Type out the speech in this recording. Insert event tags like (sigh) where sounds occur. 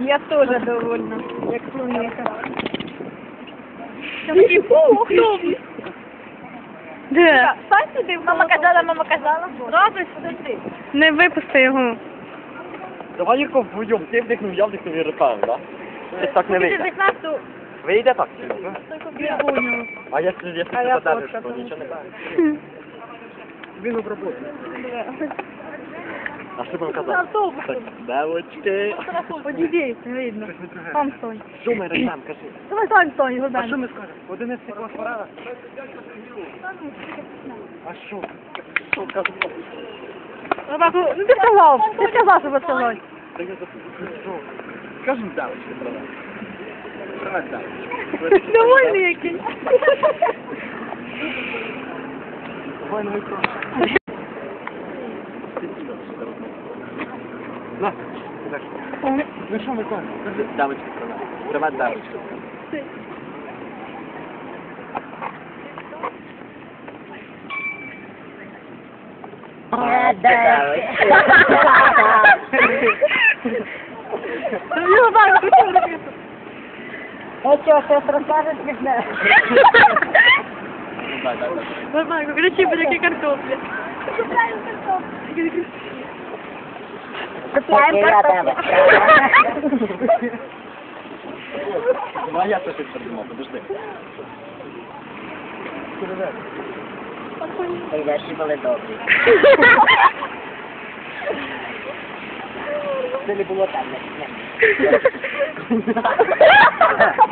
Я теж довольна, як слоніка. Де? Стань сюди, мама казала, мама казала. Радуйся, сюди. Не випусти його. Давай Юрко вдвоєм, ти вдихнув, я вдихнув і руками, да? Це так не вийде. Вийде так? я поняла. А якщо, якщо А ти фотка то нічого не (laughs) буде. Він обработає. А що там казав? автобус. Девочки. Подивись, видно. Там. Що ми речам, кажи? Давай там стой, А Горбен. що ми скажемо? Одинадцятий клас порада? А що? Що? Рабаку, ну ти сказав, ти сказав, що поцілуй. Що? Девочки, правда. Привет, девочки. Довольний який. Давай на. На, так. Ну що, Микола? Кажи, Девочки, привет. Привет, девочки. Ну, Рабаку, ти чим робити? Ну що, щось розкажеш смішне? Дай, дай, дай. Рабаку, кричи, буде як картопля. Купляємо картоплю. Ну, а я тоже щось придумав, подожди. Ой, наші були добрі. Це не було там, не. (laughs)